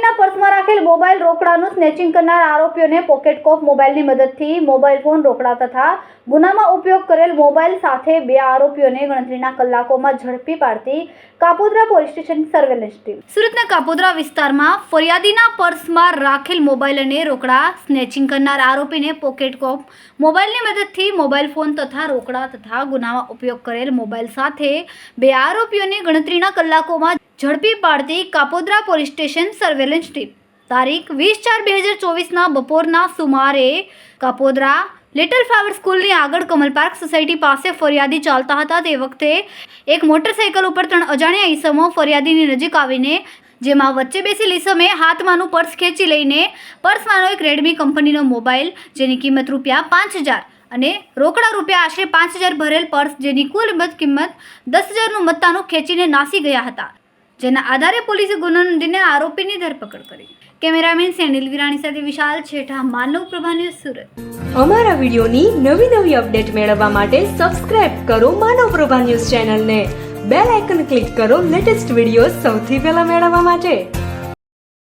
Mobile રોકડાનું snatching કરનાર આરોપીઓને pocket કોપ મોબાઈલની મદદથી મોબાઈલ ફોન રોકડા તથા ગુનામાં ઉપયોગ કરેલ મોબાઈલ સાથે બે આરોપીઓને ગણતરીના કલાકોમાં ઝડપી પાડતી Kapodra police station surveillance team. સુરતના કાપોદ્રા વિસ્તારમાં ફરિયાદીના પર્સમાં રાખેલ મોબાઈલ અને રોકડા સ્નેચિંગ કરનાર આરોપીને પોકેટ કોપ મોબાઈલની મદદથી મોબાઈલ ફોન તથા રોકડા તથા ગુનામાં ઉપયોગ કરેલ મોબાઈલ સાથે બે આરોપીઓને ગણતરીના કલાકોમાં ઝડપી પાડતી Kapodra police station surveillance team તારીખ વીસ ચાર બે હજાર ચોવીસના બપોરના સુમારે કાપોદ્રા લિટલ ફ્લાવર સ્કૂલની આગળ કમલ પાર્ક સોસાયટી પાસે ફરિયાદી ચાલતા હતા. તે વખતે એક મોટરસાઇકલ ઉપર ત્રણ અજાણ્યા ઈસમો ફરિયાદીની નજીક આવીને, જેમાં વચ્ચે બેસેલ ઈસમે હાથમાંનું પર્સ ખેંચી લઈને પર્સમાંનો એક રેડમી કંપનીનો મોબાઈલ, જેની કિંમત રૂપિયા પાંચ હજાર અને રોકડા રૂપિયા આશરે પાંચ હજાર ભરેલ પર્સ, જેની કુલ કિંમત દસ હજારનું મત્તાનું ખેંચીને નાસી ગયા હતા. જેના આધારે પોલીસે ગુનો નોંધીને આરોપીની ધરપકડ કરી. કેમેરામેન સેનિલ વિરાણી સાથે વિશાલ છેઠા, માનવ પ્રભા ન્યૂઝ સુરત. અમારા વિડીયોની નવી નવી અપડેટ મેળવવા માટે સબસ્ક્રાઇબ કરો માનવ પ્રભા ન્યૂઝ ચેનલને. બેલ આઇકન ક્લિક કરો લેટેસ્ટ વીડિયો સૌથી પહેલા મેળવવા માટે.